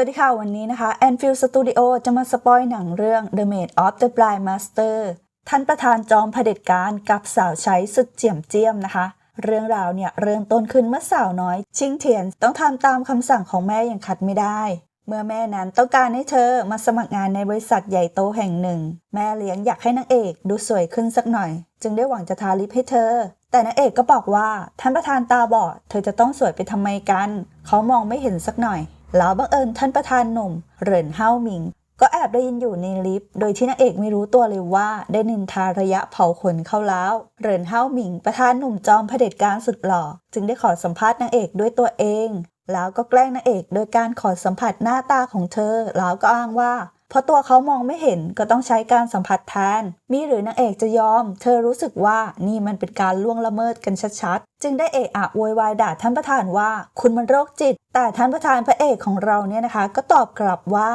สวัสดีค่ะ วันนี้นะคะ Anfield Studio จะมาสปอยหนังเรื่อง The Maid of the Blind Master ท่านประธานจอมเผด็จการกับสาวใช้สุดเจียมเจียมนะคะ เรื่องราวเนี่ยเริ่มต้นขึ้นเมื่อสาวน้อย ชิงเทียนต้องทำตามคำสั่งของแม่อย่างขัดไม่ได้ เมื่อแม่นั้นต้องการให้เธอมาสมัครงานในบริษัทใหญ่โตแห่งหนึ่ง แม่เลี้ยงอยากให้นางเอกดูสวยขึ้นสักหน่อย จึงได้หวังจะทาลิปให้เธอ แต่นางเอกก็บอกว่าท่านประธานตาบอดเธอจะต้องสวยไปทำไมกัน เขามองไม่เห็นสักหน่อย แล้วบังเอิญท่านประธานหนุ่มเหรินเฮาหมิง ก็แอบได้ยินอยู่ในลิฟต์โดยที่นางเอกไม่รู้ตัวเลยว่าได้นินทาระยะเผาขนเข้าแล้วเหรินเฮาหมิง ประธานหนุ่มจอมเผด็จการสุดหล่อจึงได้ขอสัมภาษณ์นางเอกด้วยตัวเอง แล้วก็แกล้งนางเอกโดยการขอสัมผัสหน้าตาของเธอ แล้วก็อ้างว่า เพราะตัวเขามองไม่เห็นก็ต้องใช้การสัมผัสแทน มีหรือนางเอกจะยอม เธอรู้สึกว่านี่มันเป็นการล่วงละเมิดกันชัดๆ จึงได้เอะอะโวยวายด่าท่านประธานว่า คุณมันโรคจิต แต่ท่านประธานพระเอกของเราเนี่ยนะคะ ก็ตอบกลับว่า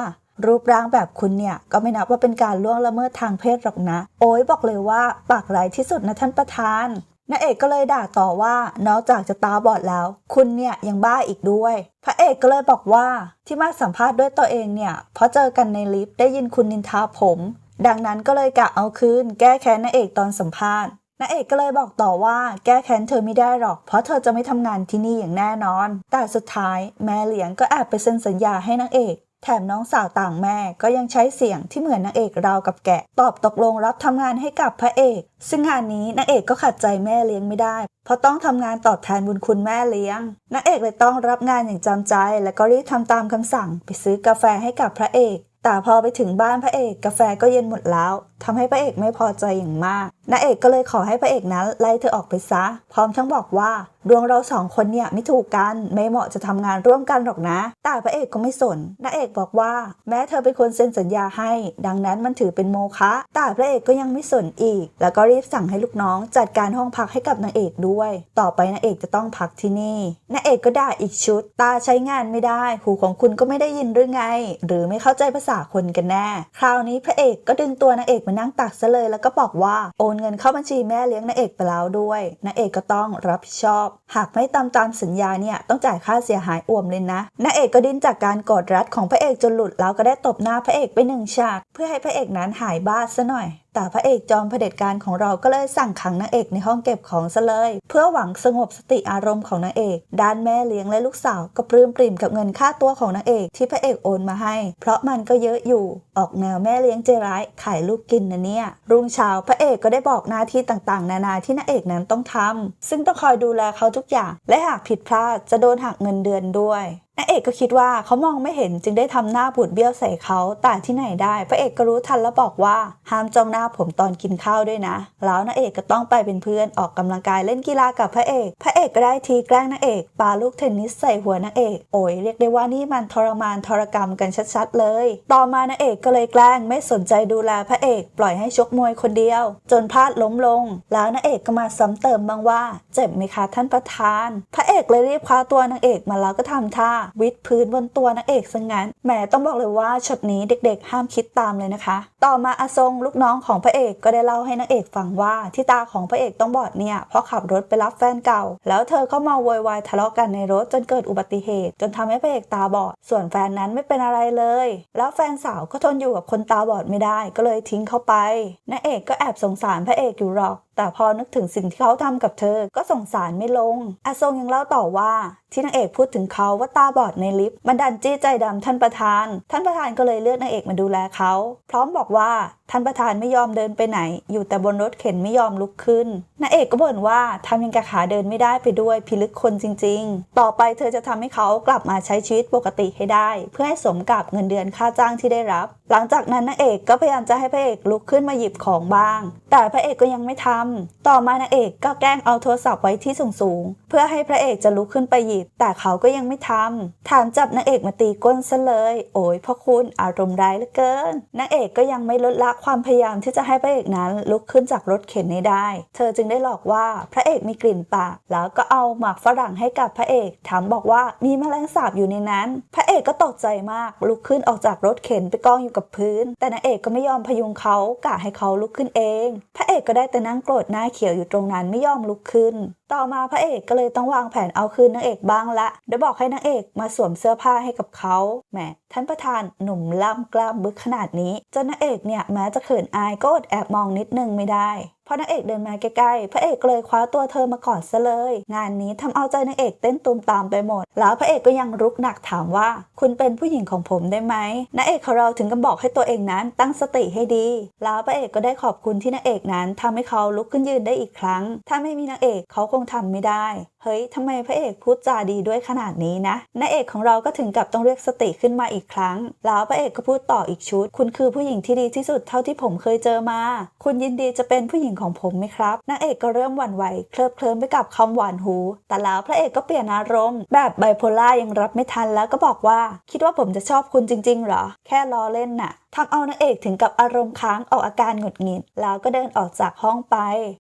รูปร่างแบบคุณเนี่ย ก็ไม่นับว่าเป็นการล่วงละเมิดทางเพศหรอกนะ โอ้ยบอกเลยว่า ปากร้ายที่สุดนะท่านประธาน นางเอกก็เลยด่าต่อว่านอกจากจะตาบอดแล้ว คุณเนี่ยยังบ้าอีกด้วย พระเอกก็เลยบอกว่าที่มาสัมภาษณ์ด้วยตัวเองเนี่ย เพราะเจอกันในลิฟต์ได้ยินคุณนินทาผม ดังนั้นก็เลยกะเอาคืนแก้แค้นนางเอกตอนสัมภาษณ์นางเอกก็เลยบอกต่อว่าแก้แค้นเธอไม่ได้หรอก เพราะเธอจะไม่ทำงานที่นี่อย่างแน่นอน แต่สุดท้ายแม่เลี้ยงก็แอบไปเซ็นสัญญาให้นางเอก แถมน้องสาวต่างแม่ก็ยังใช้เสียงที่เหมือนนางเอกราวกับแกะ ตอบตกลงรับทำงานให้กับพระเอก ซึ่งงานนี้นางเอกก็ขัดใจแม่เลี้ยงไม่ได้ เพราะต้องทำงานตอบแทนบุญคุณแม่เลี้ยงนางเอกเลยต้องรับงานอย่างจำใจ และก็รีบทำตามคำสั่ง ไปซื้อกาแฟให้กับพระเอกแต่พอไปถึงบ้านพระเอก กาแฟก็เย็นหมดแล้ว ทำให้พระเอกไม่พอใจอย่างมากนางเอกก็เลยขอให้พระเอกนั้นไล่เธอออกไปซะ พร้อมทั้งบอกว่า ดวงเราสองคนเนี่ยไม่ถูกกันไม่เหมาะจะทำงานร่วมกันหรอกนะ แต่พระเอกก็ไม่สนนางเอกบอกว่า แม้เธอเป็นคนเซ็นสัญญาให้ ดังนั้นมันถือเป็นโมฆะแต่พระเอกก็ยังไม่สนอีก แล้วก็รีบสั่งให้ลูกน้อง จัดการห้องพักให้กับนางเอกด้วย ต่อไปนางเอกจะต้องพักที่นี่นางเอกก็ด่าอีกชุด ตาใช้งานไม่ได้ หูของคุณก็ไม่ได้ยินหรือไง หรือไม่เข้าใจภาษาคนกันแน่ คราวนี้พระเอกก็ดึงตัวนางเอกมานั่งตักซะเลยแล้วก็บอกว่าโอนเงินเข้าบัญชีแม่เลี้ยงนางเอกไปแล้วด้วยนางเอกก็ต้องรับผิดชอบ หากไม่ตามตามสัญญาเนี่ยต้องจ่ายค่าเสียหายอ่วมเลยนะนางเอกก็ดิ้นจากการกอดรัดของพระเอกจนหลุดแล้วก็ได้ตบหน้าพระเอกไปหนึ่งฉาก เพื่อให้พระเอกนั้นหายบ้าซะหน่อย แต่พระเอกจอมเผด็จการของเราก็เลยสั่งขังนางเอกในห้องเก็บของซะเลย เพื่อหวังสงบสติอารมณ์ของนางเอก ด้านแม่เลี้ยงและลูกสาวก็ปลื้มปริ่มกับเงินค่าตัวของนางเอกที่พระเอกโอนมาให้ เพราะมันก็เยอะอยู่ ออกแนวแม่เลี้ยงใจร้ายขายลูกกินนะเนี่ย รุ่งเช้าพระเอกก็ได้บอกหน้าที่ต่างๆ นานาที่นางเอกนั้นต้องทำซึ่งต้องคอยดูแลเขาทุกอย่าง และหากผิดพลาดจะโดนหักเงินเดือนด้วย นางเอกก็คิดว่าเขามองไม่เห็นจึงได้ทำหน้าบูดเบี้ยวใส่เขาแต่ที่ไหนได้ พระเอกก็รู้ทันแล้วบอกว่าห้ามจ้องหน้าผมตอนกินข้าวด้วยนะ แล้วนางเอกก็ต้องไปเป็นเพื่อนออกกำลังกายเล่นกีฬากับพระเอก พระเอกก็ได้ทีแกล้งนางเอกปาลูกเทนนิสใส่หัวนางเอก โอ้ยเรียกได้ว่านี่มันทรมานทรกรรมกันชัดๆเลย ต่อมานางเอกก็เลยแกล้งไม่สนใจดูแลพระเอก ปล่อยให้ชกมวยคนเดียว จนพลาดล้มลง แล้วนางเอกก็มาซ้ำเติมบ้างว่า เจ็บไหมคะท่านประธาน พระเอกเลยรีบคว้าตัวนางเอกมาแล้วก็ทำท่าวิดพื้นบนตัวนางเอกซะงั้นแหมต้องบอกเลยว่าช็อตนี้เด็กๆ ห้ามคิดตามเลยนะคะ ต่อมาอาซงลูกน้องของพระเอกก็ได้เล่าให้นางเอกฟังว่าที่ตาของพระเอกต้องบอดเนี่ยเพราะขับรถไปรับแฟนเก่า แล้วเธอเขามาโวยวายทะเลาะกันในรถจนเกิดอุบัติเหตุ จนทำให้พระเอกตาบอด ส่วนแฟนนั้นไม่เป็นอะไรเลย แล้วแฟนสาวก็ทนอยู่กับคนตาบอดไม่ได้ ก็เลยทิ้งเขาไปนางเอกก็แอบสงสารพระเอกอยู่หรอกแต่พอนึกถึงสิ่งที่เขาทำกับเธอก็สงสารไม่ลงอาซงยังเล่าต่อว่า ที่นางเอกพูดถึงเขาว่าตาบอดในลิฟต์มันดันจี้ใจดำท่านประธาน ท่านประธานก็เลยเลือกนางเอกมาดูแลเขา พร้อมบอกว่าท่านประธานไม่ยอมเดินไปไหน อยู่แต่บนรถเข็นไม่ยอมลุกขึ้นนางเอกก็บ่นว่าทำยังกะขาเดินไม่ได้ไปด้วยพิลึกคนจริง ๆ ต่อไปเธอจะทำให้เขากลับมาใช้ชีวิตปกติให้ได้ เพื่อให้สมกับเงินเดือนค่าจ้างที่ได้รับหลังจากนั้นนางเอกก็พยายามจะให้พระเอกลุกขึ้นมาหยิบของบ้าง แต่พระเอกก็ยังไม่ทำต่อมานางเอกก็แกล้งเอาโทรศัพท์ไว้ที่สูงๆ เพื่อให้พระเอกจะลุกขึ้นไปหยิบ แต่เขาก็ยังไม่ทำถามจับนางเอกมาตีก้นซะเลย โอ้ยพ่อคุณอารมณ์ร้ายเหลือเกินนางเอกก็ยังไม่ลดละความพยายามที่จะให้พระเอกนั้นลุกขึ้นจากรถเข็นให้ได้ เธอจึงได้หลอกว่าพระเอกมีกลิ่นปากแล้วก็เอาหมากฝรั่งให้กับพระเอกถามบอกว่ามีแมลงสาบอยู่ในนั้น พระเอกก็ตกใจมากลุกขึ้นออกจากรถเข็นไปกองอยู่กับกับพื้น แต่นางเอกก็ไม่ยอมพยุงเขากะให้เขาลุกขึ้นเอง พระเอกก็ได้แต่นั่งโกรธหน้าเขียวอยู่ตรงนั้นไม่ยอมลุกขึ้น ต่อมาพระเอกก็เลยต้องวางแผนเอาคืนนางเอกบ้างละโดยบอกให้นางเอกมาสวมเสื้อผ้าให้กับเขาแหมท่านประธานหนุ่มล่ำกล้ามบึกขนาดนี้จนนางเอกเนี่ยแม้จะเขินอายก็อดแอบมองนิดนึงไม่ได้พอนางเอกเดินมาใกล้ๆ พระเอกก็เลยคว้าตัวเธอมากอดซะเลย งานนี้ทำเอาใจนางเอกเต้นตูมตามไปหมด แล้วพระเอกก็ยังรุกหนักถามว่า คุณเป็นผู้หญิงของผมได้ไหมนางเอกของเราถึงกับบอกให้ตัวเองนั้นตั้งสติให้ดี แล้วพระเอกก็ได้ขอบคุณที่นางเอกนั้นทำให้เขาลุกขึ้นยืนได้อีกครั้ง ถ้าไม่มีนางเอกเขาคงทำไม่ได้ เฮ้ยทำไมพระเอกพูดจาดีด้วยขนาดนี้นะนางเอกของเราก็ถึงกับต้องเรียกสติขึ้นมาอีกครั้ง แล้วพระเอกก็พูดต่ออีกชุด คุณคือผู้หญิงที่ดีที่สุดเท่าที่ผมเคยเจอมา คุณยินดีจะเป็นผู้หญิงของผมไหมครับนางเอกก็เริ่มหวั่นไหวเคลิบเคลิ้มไปกับคำหวานหู แต่แล้วพระเอกก็เปลี่ยนอารมณ์ แบบไบโพล่ายังรับไม่ทันแล้วก็บอกว่า คิดว่าผมจะชอบคุณจริง ๆ เหรอ แค่ล้อเล่นน่ะ ทำเอานางเอกถึงกับอารมณ์ค้างออกอาการหงุดหงิด แล้วก็เดินออกจากห้องไป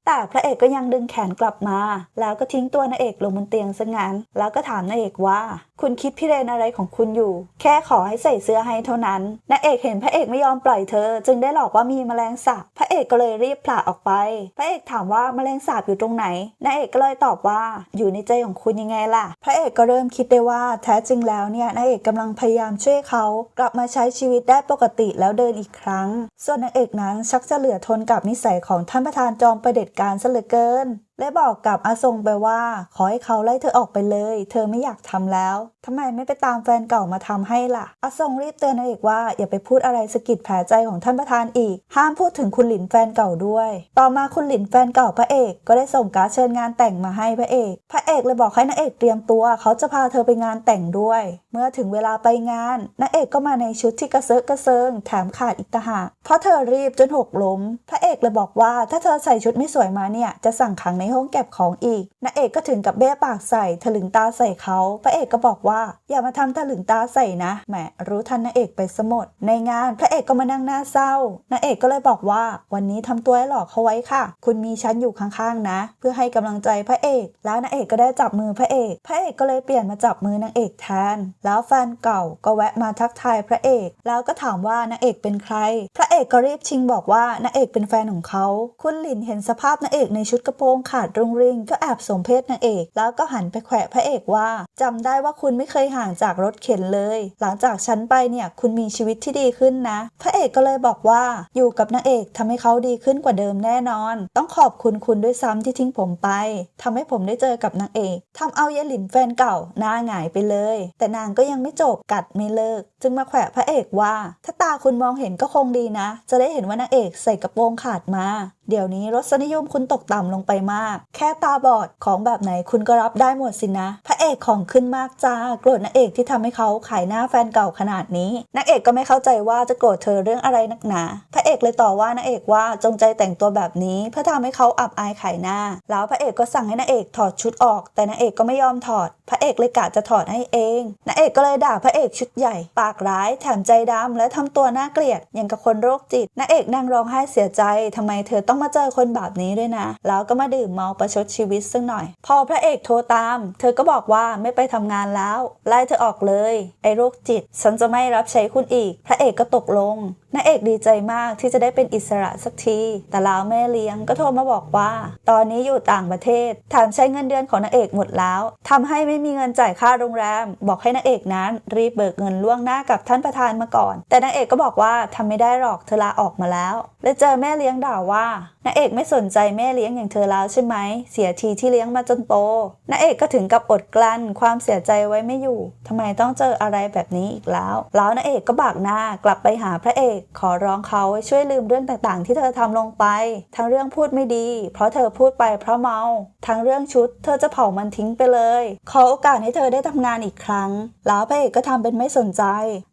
แต่พระเอกก็ยังดึงแขนกลับมา แล้วก็ทิ้งตัวนางเอกลงบนเตียงซะงั้น แล้วก็ถามนางเอกว่า คุณคิดพิเรนอะไรของคุณอยู่ แค่ขอให้ใส่เสื้อให้เท่านั้นนางเอกเห็นพระเอกไม่ยอมปล่อยเธอ จึงได้หลอกว่ามีแมลงสาบพระเอกก็เลยรีบผละออกไป พระเอกถามว่าแมลงสาบอยู่ตรงไหนนางเอกก็เลยตอบว่าอยู่ในใจของคุณยังไงล่ะ พระเอกก็เริ่มคิดได้ว่าแท้จริงแล้วเนี่ยนางเอกกำลังพยายามช่วยเขากลับมาใช้ชีวิตได้ปกติแล้วเดินอีกครั้ง ส่วนนางเอกนั้นชักจะเหลือทนกับนิสัยของท่านประธานจอมประเด็จการซะเหลือเกินและบอกกับอาทรงไปว่า ขอให้เขาไล่เธอออกไปเลย เธอไม่อยากทำแล้วทำไมไม่ไปตามแฟนเก่ามาทำให้ล่ะ อาทรงรีบเตือนนางเอกว่าอย่าไปพูดอะไรสกิดแผลใจของท่านประธานอีก ห้ามพูดถึงคุณหลินแฟนเก่าด้วย ต่อมาคุณหลินแฟนเก่าพระเอก ก็ได้ส่งการดเชิญงานแต่งมาให้พระเอก พระเอกเลยบอกให้นางเอกเตรียมตัว เขาจะพาเธอไปงานแต่งด้วย เมื่อถึงเวลาไปงานนางเอกก็มาในชุดที่กระเซอะกระเซิงแถมขาดอีกต่างหากเพราะเธอรีบจนหกล้ม พระเอกเลยบอกว่าถ้าเธอใส่ชุดไม่สวยมาเนี่ยจะสั่งขังในห้องเก็บของอีกนางเอกก็ถึงกับเบ้ปากใส่ถลึงตาใส่เขาพระเอกก็บอกว่า อย่ามาทำถลึงตาใส่นะแหมรู้ทันนางเอกไปสมดในงานพระเอกก็มานั่งหน้าเศร้านางเอกก็เลยบอกว่า วันนี้ทำตัวให้หลอกเขาไว้ค่ะ คุณมีฉันอยู่ข้างๆนะ เพื่อให้กำลังใจพระเอก แล้วนางเอกก็ได้จับมือพระเอก พระเอกก็เลยเปลี่ยนมาจับมือนางเอกแทน แล้วแฟนเก่าก็แวะมาทักทายพระเอก แล้วก็ถามว่านางเอกเป็นใคร พระเอกก็รีบชิงบอกว่านางเอกเป็นแฟนของเขา คุณหลินเห็นสภาพนางเอกในชุดกระโปรงขขาดรุงริงก็แอบสมเพศนางเอก แล้วก็หันไปแขวะพระเอกว่าจำได้ว่าคุณไม่เคยห่างจากรถเข็นเลย หลังจากฉันไปเนี่ยคุณมีชีวิตที่ดีขึ้นนะ พระเอกก็เลยบอกว่าอยู่กับนางเอกทำให้เขาดีขึ้นกว่าเดิมแน่นอน ต้องขอบคุณคุณด้วยซ้ำที่ทิ้งผมไปทำให้ผมได้เจอกับนางเอกทำเอาเยายหลินแฟนเก่าหน้าหงายไปเลย แต่นางก็ยังไม่จบกัดไม่เลิก จึงมาแขวะพระเอกว่า ถ้าตาคุณมองเห็นก็คงดีนะ จะได้เห็นว่านางเอกใส่กระโปรงขาดมาเดี๋ยวนี้รสนิยมคุณตกต่ำลงไปมาก แค่ตาบอดของแบบไหนคุณก็รับได้หมดสินะพระ เอกของขึ้นมากจ้าโกรธนางเอกที่ทำให้เขาขายหน้าแฟนเก่าขนาดนี้นางเอกก็ไม่เข้าใจว่าจะโกรธเธอเรื่องอะไรนักหนา พระเอกเลยต่อว่านางเอกว่าจงใจแต่งตัวแบบนี้ เพื่อทำให้เขาอับอายขายหน้า แล้วพระเอกก็สั่งให้นางเอกถอดชุดออก แต่นางเอกก็ไม่ยอมถอด พระเอกเลยกะจะถอดให้เองนางเอกก็เลยด่าพระเอกชุดใหญ่ ปากร้ายแถมใจดำและทำตัวน่าเกลียดอย่างกับคนโรคจิตนางเอกนั่งร้องไห้เสียใจทำไมเธอต้องมาเจอคนแบบนี้ด้วยนะ แล้วก็มาดื่มเมาประชดชีวิตสักหน่อย พอพระเอกโทรตาม เธอก็บอกว่าว่าไม่ไปทำงานแล้ว ไล่เธอออกเลย ไอ้โรคจิต ฉันจะไม่รับใช้คุณอีก พระเอกก็ตกลง นางเอกดีใจมากที่จะได้เป็นอิสระสักที แต่ล้วแม่เลี้ยงก็โทรมาบอกว่า ตอนนี้อยู่ต่างประเทศแถมใช้เงินเดือนของนางเอกหมดแล้วทำให้ไม่มีเงินจ่ายค่าโรงแรม บอกให้นางเอกนั้น รีบเบิกเงินล่วงหน้ากับท่านประธานมาก่อน แต่นางเอกก็บอกว่าทำไม่ได้หรอกเธอลาออกมาแล้ว และเจอแม่เลี้ยงด่าว่านางเอกไม่สนใจแม่เลี้ยงอย่างเธอแล้วใช่ไหม เสียทีที่เลี้ยงมาจนโตนางเอกก็ถึงกับอดกลั้นความเสียใจไว้ไม่อยู่ทำไมต้องเจออะไรแบบนี้อีกแล้ว แล้วนางเอกก็บากหน้ากลับไปหาพระเอกขอร้องเขาช่วยลืมเรื่องต่างๆ ที่เธอทำลงไป ทั้งเรื่องพูดไม่ดี เพราะเธอพูดไปเพราะเมา ทั้งเรื่องชุด เธอจะเผามันทิ้งไปเลย ขอโอกาสให้เธอได้ทำงานอีกครั้ง แล้วพระเอกก็ทำเป็นไม่สนใจ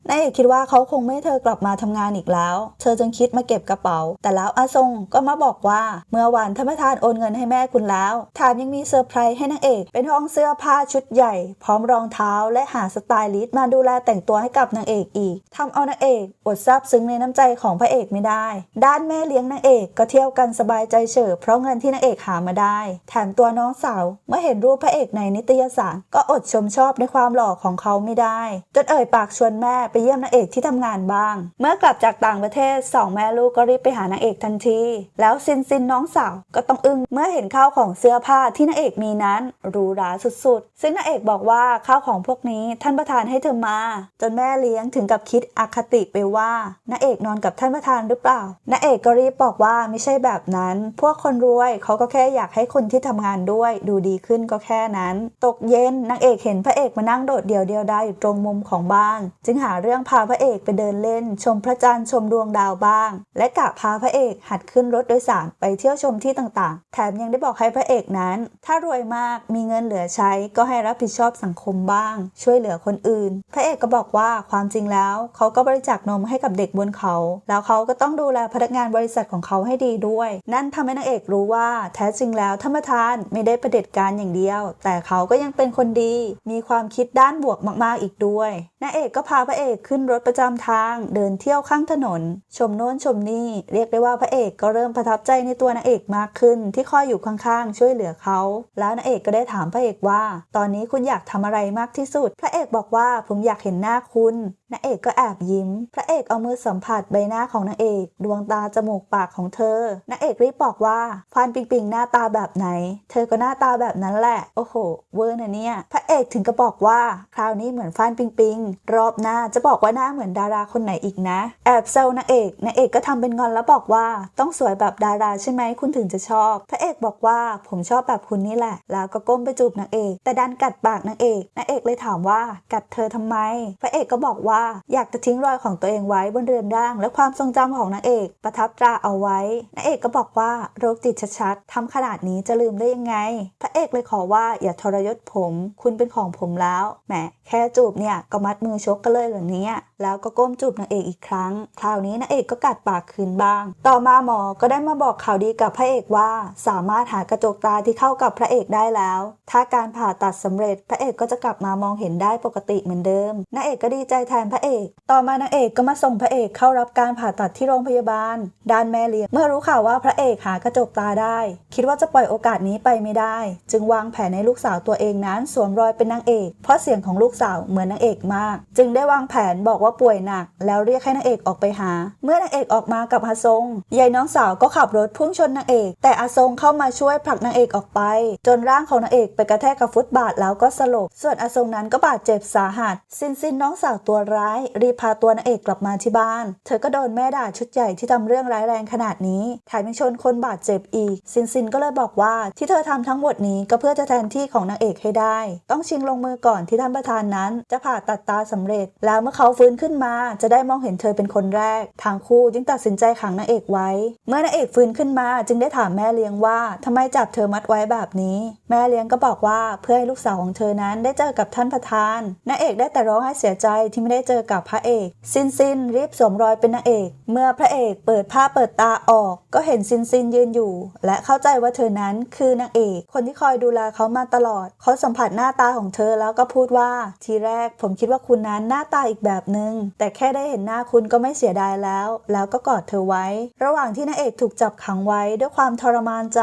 นางเอกคิดว่าเขาคงไม่ให้เธอกลับมาทำงานอีกแล้ว เธอจึงคิดมาเก็บกระเป๋า แต่แล้วอาทรงก็มาบอกว่า เมื่อวานท่านประธานโอนเงินให้แม่คุณแล้วแถมยังมีเซอร์ไพรส์ให้นางเอก เป็นห้องเสื้อผ้าชุดใหญ่ พร้อมรองเท้าและหาสไตลิสต์มาดูแลแต่งตัวให้กับนางเอกอีกทำเอานางเอกอดซาบซึ้งในน้ำใจของพระเอกไม่ได้ ด้านแม่เลี้ยงนางเอกก็เที่ยวกันสบายใจเฉยเพราะเงินที่นางเอกหามาได้ แถมตัวน้องสาวเมื่อเห็นรูปพระเอกในนิตยสาร ก็อดชมชอบในความหล่อของเขาไม่ได้ จนเอ่ยปากชวนแม่ไปเยี่ยมนางเอกที่ทำงานบ้าง เมื่อกลับจากต่างประเทศสองแม่ลูกก็รีบไปหานางเอกทันที แล้วซินซินน้องสาวก็ต้องอึ้งเมื่อเห็นข้าวของเสื้อผ้าที่นางเอกมีนั้นหรูหราสุดๆ ซึ่งนางเอกบอกว่าข้าวของพวกนี้ท่านประธานให้เธอมา จนแม่เลี้ยงถึงกับคิดอคติไปว่านางเอกนอนกับท่านประธานหรือเปล่านางเอกก็รีบบอกว่าไม่ใช่แบบนั้น พวกคนรวยเขาก็แค่อยากให้คนที่ทำงานด้วย ดูดีขึ้นก็แค่นั้น ตกเย็นนางเอกเห็นพระเอกมานั่งโดดเดี่ยวเดียวดายอยู่ตรงมุมของบ้าน จึงหาเรื่องพาพระเอกไปเดินเล่น ชมพระจันทร์ชมดวงดาวบ้าง และกะพาพระเอกหัดขึ้นรถโดยสารไปเที่ยวชมที่ต่างๆ แถมยังได้บอกให้พระเอกนั้น ถ้ารวยมากมีเงินเหลือใช้ก็ให้รับผิดชอบสังคมบ้าง ช่วยเหลือคนอื่น พระเอกก็บอกว่าความจริงแล้ว เขาก็บริจาคนมให้กับเด็กบนเขา แล้วเขาก็ต้องดูแลพนักงานบริษัทของเขาให้ดีด้วย นั่นทำให้นางเอกรู้ว่าแท้จริงแล้วธรรมทานไม่ได้ประเด็จการอย่างเดียว แต่เขาก็ยังเป็นคนดี มีความคิดด้านบวกมากๆอีกด้วย นางเอกก็พาพระเอกขึ้นรถประจำทางเดินเที่ยวข้างถนน ชมโน้นชมนี่เรียกได้ว่าพระเอกก็เริ่มประทับใจในตัวนางเอกมากขึ้น ที่คอยอยู่ข้างๆ ช่วยเหลือเขา แล้วนางเอกก็ได้ถามพระเอกว่า ตอนนี้คุณอยากทำอะไรมากที่สุด พระเอกบอกว่าผมอยากเห็นหน้าคุณนางเอกก็แอบยิ้ม พระเอกเอามือสัมผัสใบหน้าของนางเอก ดวงตาจมูกปากของเธอนางเอกรีบบอกว่าฟันปิงปิงหน้าตาแบบไหน เธอก็หน้าตาแบบนั้นแหละ โอ้โห เวอร์นะเนี่ย พระเอกถึงก็บอกว่า คราวนี้เหมือนฟันปิงปิงรอบหน้าจะบอกว่าหน้าเหมือนดาราคนไหนอีกนะ แอบเซลนางเอกนางเอกก็ทำเป็นงอนแล้วบอกว่าต้องสวยแบบดาราใช่ไหมคุณถึงจะชอบ พระเอกบอกว่าผมชอบแบบคุณนี่แหละ แล้วก็ก้มไปจูบนางเอก แต่ดันกัดปากนางเอกนางเอกเลยถามว่ากัดเธอทำไม พระเอกก็บอกว่าอยากจะทิ้งรอยของตัวเองไว้บนเรือนร่าง และความทรงจำของนางเอกประทับตราเอาไว้นางเอกก็บอกว่าโรคจิตชัดๆทำขนาดนี้จะลืมได้ยังไง พระเอกเลยขอว่าอย่าทรยศผม คุณเป็นของผมแล้วแหมแค่จูบเนี่ยก็มัดมือชกกันเลยเหรอเนี่ยแล้วก็ก้มจูบนางเอกอีกครั้ง คราวนี้นางเอกก็กัดปากคืนบ้าง ต่อมาหมอก็ได้มาบอกข่าวดีกับพระเอกว่า สามารถหากระจกตาที่เข้ากับพระเอกได้แล้ว ถ้าการผ่าตัดสำเร็จ พระเอกก็จะกลับมามองเห็นได้ปกติเหมือนเดิมนางเอกก็ดีใจแทนพระเอก ต่อมานางเอกก็มาส่งพระเอกเข้ารับการผ่าตัดที่โรงพยาบาลด้านแม่เลี้ยงเมื่อรู้ข่าวว่าพระเอกหากระจกตาได้ คิดว่าจะปล่อยโอกาสนี้ไปไม่ได้ จึงวางแผนให้ลูกสาวตัวเองนั้นสวมรอยเป็นนางเอก เพราะเสียงของลูกสาวเหมือนนางเอกมากจึงได้วางแผนบอกว่าป่วยหนัก แล้วเรียกให้นางเอกออกไปหา เมื่อนางเอกออกมากับอาซงยายน้องสาวก็ขับรถพุ่งชนนางเอก แต่อาซงเข้ามาช่วยผลักนางเอกออกไป จนร่างของนางเอกไปกระแทกกับฟุตบาทแล้วก็สลบ ส่วนอาซงนั้นก็บาดเจ็บสาหัส ซินซินน้องสาวตัวร้าย รีพาตัวนางเอกกลับมาที่บ้าน เธอก็โดนแม่ด่าชุดใหญ่ที่ทำเรื่องร้ายแรงขนาดนี้แถมยังชนคนบาดเจ็บอีก ซินซินก็เลยบอกว่าที่เธอทำทั้งหมดนี้ก็เพื่อจะแทนที่ของนางเอกให้ได้ ต้องชิงลงมือก่อนที่ท่านประธานนั้น จะผ่าตัดตาสำเร็จ แล้วเมื่อเขาฟื้นขึ้นมา จะได้มองเห็นเธอเป็นคนแรก ทางคู่จึงตัดสินใจขังนางเอกไว้ เมื่อนางเอกฟื้นขึ้นมา จึงได้ถามแม่เลี้ยงว่าทำไมจับเธอมัดไว้แบบนี้ แม่เลี้ยงก็บอกว่าเพื่อให้ลูกสาวของเธอนั้นได้เจอกับท่านประธานนางเอกได้แต่ร้องไห้เสียใจที่ไม่ได้เจอกับพระเอก ซินซินรีบสวมรอยเป็นนางเอก เมื่อพระเอกเปิดผ้าเปิดตาออก ก็เห็นซินซินยืนอยู่ และเข้าใจว่าเธอนั้นคือนางเอก คนที่คอยดูแลเขามาตลอด เขาสัมผัสหน้าตาของเธอแล้วก็พูดว่าทีแรกผมคิดว่าคุณนั้นหน้าตาอีกแบบหนึง่งแต่แค่ได้เห็นหน้าคุณก็ไม่เสียดายแล้ว แล้วก็กอดเธอไว้ ระหว่างที่นางเอกถูกจับขังไว้ด้วยความทรมานใจ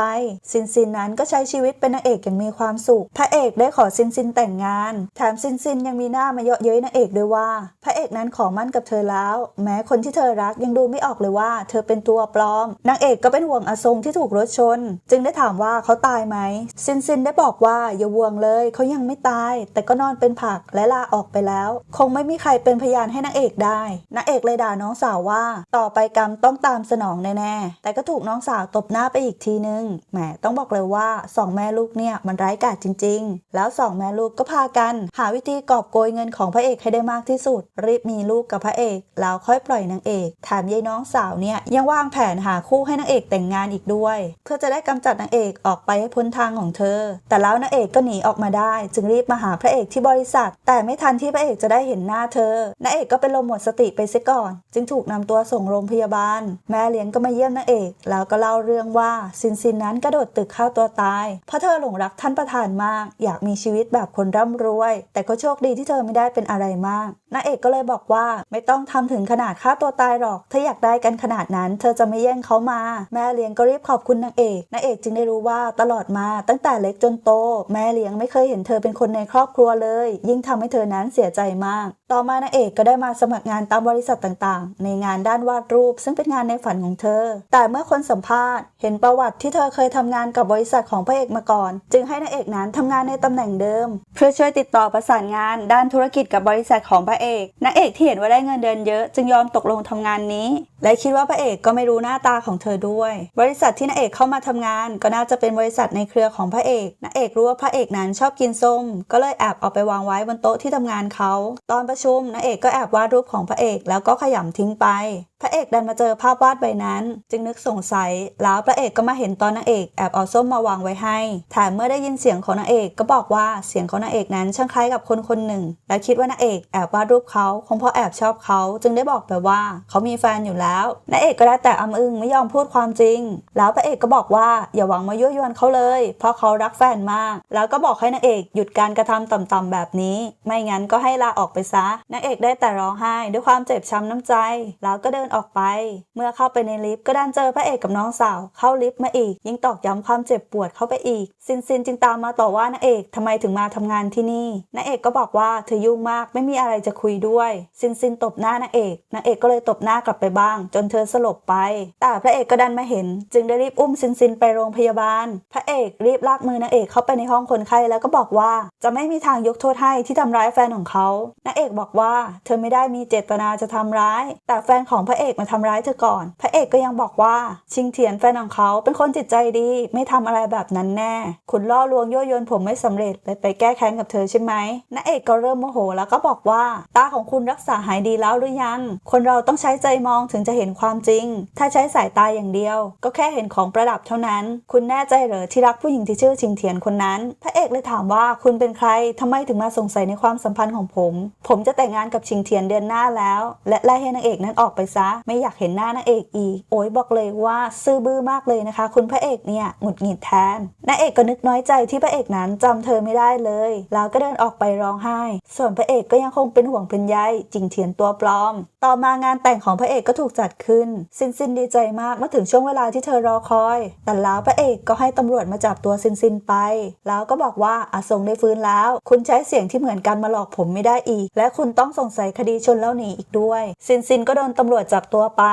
ซินซินนั้นก็ใช้ชีวิตเป็นนางเอกอย่างมีความสุข พระเอกได้ขอซินซินแต่งงาน แถมซินซินยังมีหน้ามาเยาะเย้ยนางเอกด้วยว่า พระเอกนั้นขอมั่นกับเธอแล้ว แม้คนที่เธอรักยังดูไม่ออกเลยว่า เธอเป็นตัวปลอม นางเอกก็เป็นห่วงอาซงที่ถูกรถชน จึงได้ถามว่าเขาตายไหม ซินซินได้บอกว่าอย่าห่วงเลย เขายังไม่ตาย แต่ก็นอนเป็นผักและลาออกไปแล้วคงไม่มีใครเป็นพยานให้นางเอกได้นางเอกเลยด่าน้องสาวว่า ต่อไปกรรมต้องตามสนองแน่ๆแต่ก็ถูกน้องสาวตบหน้าไปอีกทีนึงแหมต้องบอกเลยว่าสองแม่ลูกเนี่ยมันร้ายกาจจริง ๆ แล้วสองแม่ลูกก็พากัน หาวิธีกอบโกยเงินของพระเอกให้ได้มากที่สุด รีบมีลูกกับพระเอกแล้วค่อยปล่อยนางเอกแถมยายน้องสาวเนี่ยยังวางแผนหาคู่ให้นางเอกแต่งงานอีกด้วย เพื่อจะได้กำจัดนางเอกออกไปให้พ้นทางของเธอ แต่แล้วนางเอกก็หนีออกมาได้ จึงรีบมาหาพระเอกที่บริษัท แต่ไม่ทันที่พระเอกจะได้เห็นหน้าเธอนางเอกก็เป็นลมหมดสติไปเสียก่อน จึงถูกนำตัวส่งโรงพยาบาล แม่เลี้ยงก็มาเยี่ยมนางเอก แล้วก็เล่าเรื่องว่าซินซินนั้นกระโดดตึกฆ่าตัวตาย เพราะเธอหลงรักท่านประธานมาก อยากมีชีวิตแบบคนร่ำรวย แต่ก็โชคดีที่เธอไม่ได้เป็นอะไรมากนางเอกก็เลยบอกว่าไม่ต้องทำถึงขนาดฆ่าตัวตายหรอก ถ้าอยากได้กันขนาดนั้น เธอจะไม่แย่งเขามา แม่เลี้ยงก็รีบขอบคุณนางเอกนางเอกจึงได้รู้ว่าตลอดมาตั้งแต่เล็กจนโต แม่เลี้ยงไม่เคยเห็นเธอเป็นคนในครอบครัวเลย ยิ่งทำให้เธอนั้นเสียใจมากต่อมานางเอกก็ได้มาสมัครงานตามบริษัทต่างๆ ในงานด้านวาดรูป ซึ่งเป็นงานในฝันของเธอ แต่เมื่อคนสัมภาษณ์ เห็นประวัติที่เธอเคยทำงานกับบริษัทของพระเอกมาก่อน จึงให้นางเอกนั้นทำงานในตำแหน่งเดิม เพื่อช่วยติดต่อประสานงานด้านธุรกิจกับบริษัทของพระเอกนางเอกที่เห็นว่าได้เงินเดือนเยอะ จึงยอมตกลงทำงานนี้ และคิดว่าพระเอกก็ไม่รู้หน้าตาของเธอด้วย บริษัทที่นางเอกเข้ามาทำงาน ก็น่าจะเป็นบริษัทในเครือของพระเอกนางเอกรู้ว่าพระเอกนั้นชอบกินส้ม ก็เลยแอบเอาไปวางไว้บนโต๊ะที่ทำงานเขาตอนประชุมนางเอกก็แอบวาดรูปของพระเอก แล้วก็ขยำทิ้งไป เอกดันมาเจอภาพวาดใบนั้น จึงนึกสงสัย แล้วพระเอกก็มาเห็นตอนนางเอกแอบเอาส้มมาวางไว้ให้แถมเมื่อได้ยินเสียงของนางเอกก็บอกว่าเสียงของนางเอกนั้นช่างคล้ายกับคนคนหนึ่ง และคิดว่านางเอกแอบวาดรูปเขาคงเพราะแอบชอบเขาจึงได้บอกไปว่าเขามีแฟนอยู่แล้วนางเอกก็ได้แต่อำอึ้งไม่ยอมพูดความจริง แล้วพระเอกก็บอกว่าอย่าหวังมายั่วยวนเขาเลย เพราะเขารักแฟนมาก แล้วก็บอกให้นางเอกหยุดการกระทำต่ำๆแบบนี้ ไม่งั้นก็ให้ลาออกไปซะนางเอกได้แต่ร้องไห้ด้วยความเจ็บช้ำน้ำใจ แล้วก็เดินออกไป เมื่อเข้าไปในลิฟต์ก็ดันเจอพระเอกกับน้องสาว เข้าลิฟต์มาอีก ยิ่งตอกย้ำความเจ็บปวดเข้าไปอีก ซินซินจึงตามมาต่อว่านางเอกทำไมถึงมาทำงานที่นี่นางเอกก็บอกว่าเธอยุ่งมากไม่มีอะไรจะคุยด้วย ซินซินตบหน้านางเอกนางเอกก็เลยตบหน้ากลับไปบ้าง จนเธอสลบไป แต่พระเอกก็ดันมาเห็น จึงได้รีบอุ้มซินซินไปโรงพยาบาล พระเอกรีบลากมือนางเอกเข้าไปในห้องคนไข้แล้วก็บอกว่า จะไม่มีทางยกโทษให้ที่ทำร้ายแฟนของเขานางเอกบอกว่า เธอไม่ได้มีเจตนาจะทำร้าย แต่แฟนของพระเอกมาทำร้ายเธอก่อน พระเอกก็ยังบอกว่าชิงเถียนแฟนของเขาเป็นคนจิตใจดี ไม่ทำอะไรแบบนั้นแน่ คุณล่อลวงยั่วยวนผมไม่สำเร็จเลยไปแก้แค้นกับเธอใช่ไหมนางเอกก็เริ่มโมโหแล้วก็บอกว่า ตาของคุณรักษาหายดีแล้วหรือยัง คนเราต้องใช้ใจมองถึงจะเห็นความจริง ถ้าใช้สายตาอย่างเดียว ก็แค่เห็นของประดับเท่านั้น คุณแน่ใจเหรอที่รักผู้หญิงที่ชื่อชิงเถียนคนนั้น พระเอกเลยถามว่าคุณเป็นใครทำไมถึงมาสงสัยในความสัมพันธ์ของผม ผมจะแต่งงานกับชิงเถียนเดือนหน้าแล้ว และไล่ให้นางเอกนั้นออกไปซะไม่อยากเห็นหน้านางเอกอีก โอ้ยบอกเลยว่าซื่อบื้อมากเลยนะคะ คุณพระเอกเนี่ยหงุดหงิดแทนนางเอกก็นึกน้อยใจที่พระเอกนั้นจำเธอไม่ได้เลย แล้วก็เดินออกไปร้องไห้ ส่วนพระเอกก็ยังคงเป็นห่วงเป็นใยจิงเถียนตัวปลอม ต่อมางานแต่งของพระเอกก็ถูกจัดขึ้น ซินซินดีใจมากเมื่อถึงช่วงเวลาที่เธอรอคอย แต่แล้วพระเอกก็ให้ตำรวจมาจับตัวซินซินไป แล้วก็บอกว่าอาทรงได้ฟื้นแล้ว คุณใช้เสียงที่เหมือนกันมาหลอกผมไม่ได้อีก และคุณต้องสงสัยคดีชนแล้วหนีอีกด้วย ซินซินก็โดนตำรวจจับตัวไป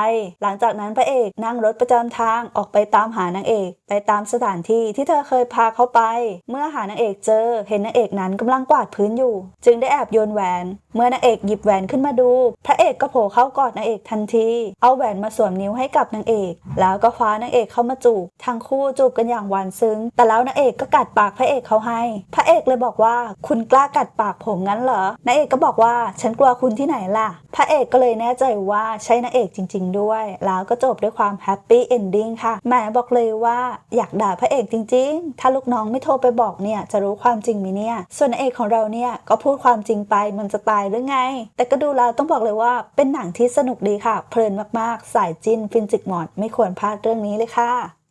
หลังจากนั้นพระเอกนั่งรถประจำทางออกไปตามหานางเอก ไปตามสถานที่ที่เธอเคยพาเขาไป เมื่อหานางเอกเจอ เห็นนางเอกนั้นกำลังกวาดพื้นอยู่ จึงได้แอบโยนแหวน เมื่อนางเอกหยิบแหวนขึ้นมาดู พระเอกก็โผล่เข้ากอดนางเอกทันที เอาแหวนมาสวมนิ้วให้กับนางเอก แล้วก็คว้านางเอกเข้ามาจูบ ทั้งคู่จูบกันอย่างหวานซึ้ง แต่แล้วนางเอกก็กัดปากพระเอกเขาให้ พระเอกเลยบอกว่า คุณกล้ากัดปากผมงั้นเหรอ นางเอกก็บอกว่า ฉันกลัวคุณที่ไหนล่ะ พระเอกก็เลยแน่ใจว่าใช่นางเอกจริง ๆ ด้วย แล้วก็จบด้วยความแฮปปี้เอนดิ้งค่ะ แหมบอกเลยว่าอยากด่าพระเอกจริง ๆ ถ้าลูกน้องไม่โทรไปบอกเนี่ยจะรู้ความจริงไหมเนี่ย ส่วนนางเอกของเราเนี่ยก็พูดความจริงไปมันจะตายหรือไง แต่ก็ดูแล้วต้องบอกเลยว่าเป็นหนังที่สนุกดีค่ะ เพลินมากๆ สายจินฟินจิกหมอนไม่ควรพลาดเรื่องนี้เลยค่ะ